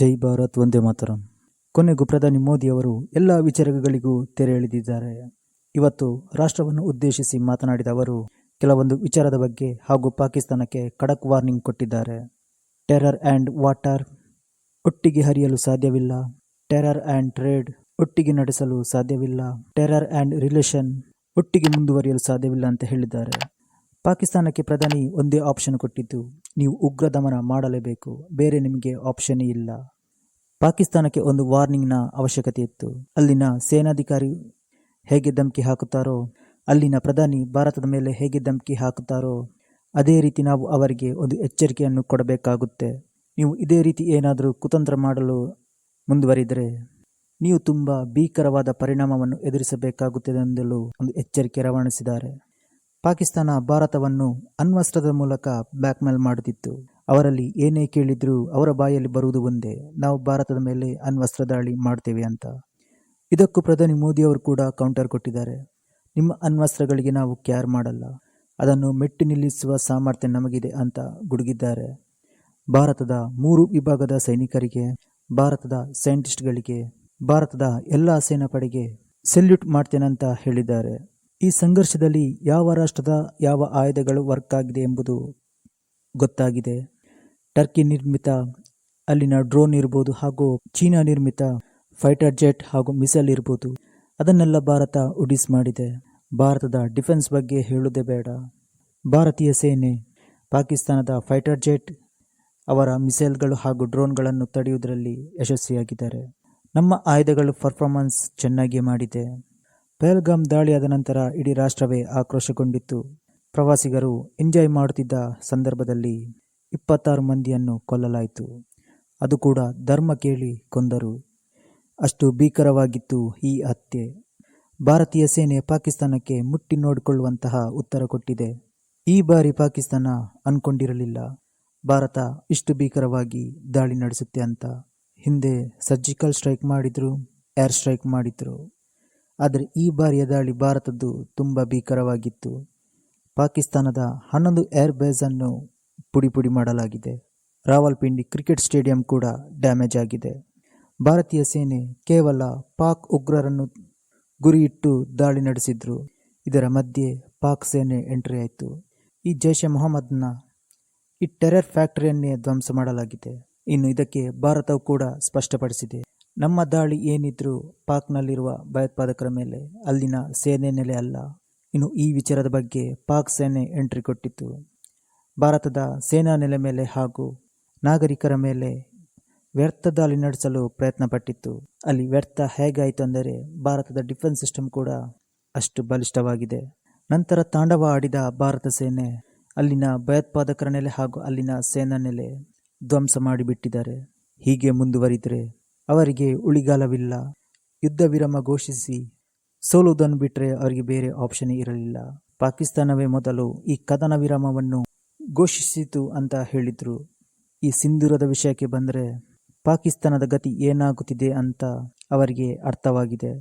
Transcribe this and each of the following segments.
ಜೈ ಭಾರತ್ ವಂದೇ ಮಾತರಂ. ಕೊನೆಗೂ ಪ್ರಧಾನಿ ಮೋದಿ ಅವರು ಎಲ್ಲ ವಿಚಾರಗಳಿಗೂ ತೆರೆ ಎಳೆದಿದ್ದಾರೆ. ಇವತ್ತು ರಾಷ್ಟ್ರವನ್ನು ಉದ್ದೇಶಿಸಿ ಮಾತನಾಡಿದ ಅವರು, ಕೆಲವೊಂದು ವಿಚಾರದ ಬಗ್ಗೆ ಹಾಗೂ ಪಾಕಿಸ್ತಾನಕ್ಕೆ ಖಡಕ್ ವಾರ್ನಿಂಗ್ ಕೊಟ್ಟಿದ್ದಾರೆ. ಟೆರರ್ ಆ್ಯಂಡ್ ವಾಟರ್ ಒಟ್ಟಿಗೆ ಹರಿಯಲು ಸಾಧ್ಯವಿಲ್ಲ. ಟೆರರ್ ಆ್ಯಂಡ್ ಟ್ರೇಡ್ ಒಟ್ಟಿಗೆ ನಡೆಸಲು ಸಾಧ್ಯವಿಲ್ಲ. ಟೆರರ್ ಆ್ಯಂಡ್ ರಿಲೇಷನ್ ಒಟ್ಟಿಗೆ ಮುಂದುವರಿಯಲು ಸಾಧ್ಯವಿಲ್ಲ ಅಂತ ಹೇಳಿದ್ದಾರೆ. ಪಾಕಿಸ್ತಾನಕ್ಕೆ ಪ್ರಧಾನಿ ಒಂದೇ ಆಪ್ಷನ್ ಕೊಟ್ಟಿದ್ದು, ನೀವು ಉಗ್ರ ದಮನ ಮಾಡಲೇಬೇಕು. ಬೇರೆ ನಿಮಗೆ ಆಪ್ಷನ್ ಇಲ್ಲ. ಪಾಕಿಸ್ತಾನಕ್ಕೆ ಒಂದು ವಾರ್ನಿಂಗ್ನ ಅವಶ್ಯಕತೆ ಇತ್ತು. ಅಲ್ಲಿನ ಸೇನಾಧಿಕಾರಿ ಹೇಗೆ ಧಮಕಿ ಹಾಕುತ್ತಾರೋ, ಅಲ್ಲಿನ ಪ್ರಧಾನಿ ಭಾರತದ ಮೇಲೆ ಹೇಗೆ ಧಮಕಿ ಹಾಕುತ್ತಾರೋ, ಅದೇ ರೀತಿ ನಾವು ಅವರಿಗೆ ಒಂದು ಎಚ್ಚರಿಕೆಯನ್ನು ಕೊಡಬೇಕಾಗುತ್ತೆ. ನೀವು ಇದೇ ರೀತಿ ಏನಾದರೂ ಕುತಂತ್ರ ಮಾಡಲು ಮುಂದುವರಿದರೆ, ನೀವು ತುಂಬ ಭೀಕರವಾದ ಪರಿಣಾಮವನ್ನು ಎದುರಿಸಬೇಕಾಗುತ್ತದೆ ಎಂದಲೂ ಒಂದು ಎಚ್ಚರಿಕೆ ರವಾನಿಸಿದ್ದಾರೆ. ಪಾಕಿಸ್ತಾನ ಭಾರತವನ್ನು ಅಣ್ವಸ್ತ್ರದ ಮೂಲಕ ಬ್ಲ್ಯಾಕ್ಮೇಲ್ ಮಾಡುತ್ತಿತ್ತು. ಅವರಲ್ಲಿ ಏನೇ ಕೇಳಿದ್ರೂ ಅವರ ಬಾಯಲ್ಲಿ ಬರುವುದು ಒಂದೇ, ನಾವು ಭಾರತದ ಮೇಲೆ ಅಣ್ವಸ್ತ್ರ ದಾಳಿ ಮಾಡ್ತೇವೆ ಅಂತ. ಇದಕ್ಕೂ ಪ್ರಧಾನಿ ಮೋದಿಯವರು ಕೂಡ ಕೌಂಟರ್ ಕೊಟ್ಟಿದ್ದಾರೆ. ನಿಮ್ಮ ಅಣ್ವಸ್ತ್ರಗಳಿಗೆ ನಾವು ಕ್ಯಾರ್ ಮಾಡಲ್ಲ. ಅದನ್ನು ಮೆಟ್ಟಿ ನಿಲ್ಲಿಸುವ ಸಾಮರ್ಥ್ಯ ನಮಗಿದೆ ಅಂತ ಗುಡುಗಿದ್ದಾರೆ. ಭಾರತದ ಮೂರು ವಿಭಾಗದ ಸೈನಿಕರಿಗೆ, ಭಾರತದ ಸೈಂಟಿಸ್ಟ್ಗಳಿಗೆ, ಭಾರತದ ಎಲ್ಲ ಸೇನಾಪಡೆಗೆ ಸೆಲ್ಯೂಟ್ ಮಾಡ್ತೇನಂತ ಹೇಳಿದ್ದಾರೆ. ಈ ಸಂಘರ್ಷದಲ್ಲಿ ಯಾವ ರಾಷ್ಟ್ರದ ಯಾವ ಆಯುಧಗಳು ವರ್ಕ್ ಆಗಿದೆ ಎಂಬುದು ಗೊತ್ತಾಗಿದೆ. ಟರ್ಕಿ ನಿರ್ಮಿತ, ಅಲ್ಲಿನ ಡ್ರೋನ್ ಇರ್ಬೋದು ಹಾಗೂ ಚೀನಾ ನಿರ್ಮಿತ ಫೈಟರ್ ಜೆಟ್ ಹಾಗೂ ಮಿಸೈಲ್ ಇರ್ಬೋದು. ಅದನ್ನೆಲ್ಲ ಭಾರತ ಉಡಿಸ್ ಮಾಡಿದೆ. ಭಾರತದ ಡಿಫೆನ್ಸ್ ಬಗ್ಗೆ ಹೇಳುವುದೇ ಬೇಡ. ಭಾರತೀಯ ಸೇನೆ, ಪಾಕಿಸ್ತಾನದ ಫೈಟರ್ ಜೆಟ್, ಅವರ ಮಿಸೈಲ್ಗಳು ಹಾಗೂ ಡ್ರೋನ್ಗಳನ್ನು ತಡೆಯುವುದರಲ್ಲಿ ಯಶಸ್ವಿಯಾಗಿದ್ದಾರೆ. ನಮ್ಮ ಆಯುಧಗಳು ಪರ್ಫಾರ್ಮೆನ್ಸ್ ಚೆನ್ನಾಗಿ ಮಾಡಿದೆ. ಪಹಲ್ಗಾಮ್ ದಾಳಿಯಾದ ನಂತರ ಇಡೀ ರಾಷ್ಟ್ರವೇ ಆಕ್ರೋಶಗೊಂಡಿತ್ತು. ಪ್ರವಾಸಿಗರು ಎಂಜಾಯ್ ಮಾಡುತ್ತಿದ್ದ ಸಂದರ್ಭದಲ್ಲಿ ಇಪ್ಪತ್ತಾರು ಮಂದಿಯನ್ನು ಕೊಲ್ಲಲಾಯಿತು. ಅದು ಕೂಡ ಧರ್ಮ ಕೇಳಿ ಕೊಂದರು. ಅಷ್ಟು ಭೀಕರವಾಗಿತ್ತು ಈ ಹತ್ಯೆ. ಭಾರತೀಯ ಸೇನೆ ಪಾಕಿಸ್ತಾನಕ್ಕೆ ಮುಟ್ಟಿ ನೋಡಿಕೊಳ್ಳುವಂತಹ ಉತ್ತರ ಕೊಟ್ಟಿದೆ. ಈ ಬಾರಿ ಪಾಕಿಸ್ತಾನ ಅನ್ಕೊಂಡಿರಲಿಲ್ಲ. ಭಾರತ ಇಷ್ಟು ಭೀಕರವಾಗಿ ದಾಳಿ ನಡೆಸುತ್ತೆ ಅಂತ ಹಿಂದೆ ಸರ್ಜಿಕಲ್ ಸ್ಟ್ರೈಕ್ ಮಾಡಿದ್ರು, ಏರ್ ಸ್ಟ್ರೈಕ್ ಮಾಡಿದ್ರು. ಆದರೆ ಈ ಬಾರಿಯ ದಾಳಿ ಭಾರತದ್ದು ತುಂಬ ಭೀಕರವಾಗಿತ್ತು. ಪಾಕಿಸ್ತಾನದ ಹನ್ನೊಂದು ಏರ್ ಪುಡಿ ಪುಡಿ ಮಾಡಲಾಗಿದೆ. ರಾವಲ್ಪಿಂಡಿ ಕ್ರಿಕೆಟ್ ಸ್ಟೇಡಿಯಂ ಕೂಡ ಡ್ಯಾಮೇಜ್ ಆಗಿದೆ. ಭಾರತೀಯ ಸೇನೆ ಕೇವಲ ಪಾಕ್ ಉಗ್ರರನ್ನು ಗುರಿಯಿಟ್ಟು ದಾಳಿ ನಡೆಸಿದ್ರು. ಇದರ ಮಧ್ಯೆ ಪಾಕ್ ಸೇನೆ ಎಂಟ್ರಿ ಆಯಿತು. ಈ ಜೈಷೆ ಮೊಹಮ್ಮದ್ನ ಈ ಟೆರರ್ ಫ್ಯಾಕ್ಟರಿಯನ್ನೇ ಧ್ವಂಸ ಮಾಡಲಾಗಿದೆ. ಇನ್ನು ಇದಕ್ಕೆ ಭಾರತವು ಕೂಡ ಸ್ಪಷ್ಟಪಡಿಸಿದೆ. ನಮ್ಮ ದಾಳಿ ಏನಿದ್ರೂ ಪಾಕ್ನಲ್ಲಿರುವ ಭಯೋತ್ಪಾದಕರ ಮೇಲೆ ಅಲ್ಲಿನ ಸೇನೆ ನೆಲೆ ಅಲ್ಲ. ಇನ್ನು ಈ ವಿಚಾರದ ಬಗ್ಗೆ ಪಾಕ್ ಸೇನೆ ಎಂಟ್ರಿ ಕೊಟ್ಟಿತ್ತು. ಭಾರತದ ಸೇನಾ ನೆಲೆ ಮೇಲೆ ಹಾಗೂ ನಾಗರಿಕರ ಮೇಲೆ ವ್ಯರ್ಥ ದಾಳಿ ನಡೆಸಲು ಪ್ರಯತ್ನ ಪಟ್ಟಿತ್ತು ಅಲ್ಲಿ ವ್ಯರ್ಥ ಹೇಗಾಯಿತು ಅಂದರೆ ಭಾರತದ ಡಿಫೆನ್ಸ್ ಸಿಸ್ಟಮ್ ಕೂಡ ಅಷ್ಟು ಬಲಿಷ್ಠವಾಗಿದೆ. ನಂತರ ತಾಂಡವ ಆಡಿದ ಭಾರತ ಸೇನೆ ಅಲ್ಲಿನ ಭಯೋತ್ಪಾದಕರ ನೆಲೆ ಹಾಗೂ ಅಲ್ಲಿನ ಸೇನಾ ನೆಲೆ ಧ್ವಂಸ ಮಾಡಿಬಿಟ್ಟಿದ್ದಾರೆ. ಹೀಗೆ ಮುಂದುವರಿದರೆ ಅವರಿಗೆ ಉಳಿಗಾಲವಿಲ್ಲ. ಯುದ್ಧ ವಿರಾಮ ಘೋಷಿಸಿ ಸೋಲುವುದನ್ನು ಬಿಟ್ಟರೆ ಅವರಿಗೆ ಬೇರೆ ಆಪ್ಷನ್ ಇರಲಿಲ್ಲ. ಪಾಕಿಸ್ತಾನವೇ ಮೊದಲು ಈ ಕದನ ವಿರಾಮವನ್ನು ಘೋಷಿಸಿತು ಅಂತ ಹೇಳಿದರು. ಈ ಸಿಂಧೂರದ ವಿಷಯಕ್ಕೆ ಬಂದರೆ ಪಾಕಿಸ್ತಾನದ ಗತಿ ಏನಾಗುತ್ತಿದೆ ಅಂತ ಅವರಿಗೆ ಅರ್ಥವಾಗಿದೆ.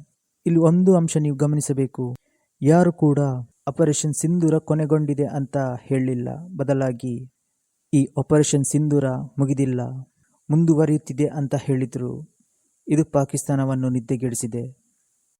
ಇಲ್ಲಿ ಒಂದು ಅಂಶ ನೀವು ಗಮನಿಸಬೇಕು. ಯಾರು ಕೂಡ ಆಪರೇಷನ್ ಸಿಂಧೂರ ಕೊನೆಗೊಂಡಿದೆ ಅಂತ ಹೇಳಲಿಲ್ಲ. ಬದಲಾಗಿ ಈ ಆಪರೇಷನ್ ಸಿಂಧೂರ ಮುಗಿದಿಲ್ಲ, ಮುಂದುವರಿಯುತ್ತಿದೆ ಅಂತ ಹೇಳಿದರು. ಇದು ಪಾಕಿಸ್ತಾನವನ್ನು ನಿದ್ದೆಗೆಡಿಸಿದೆ.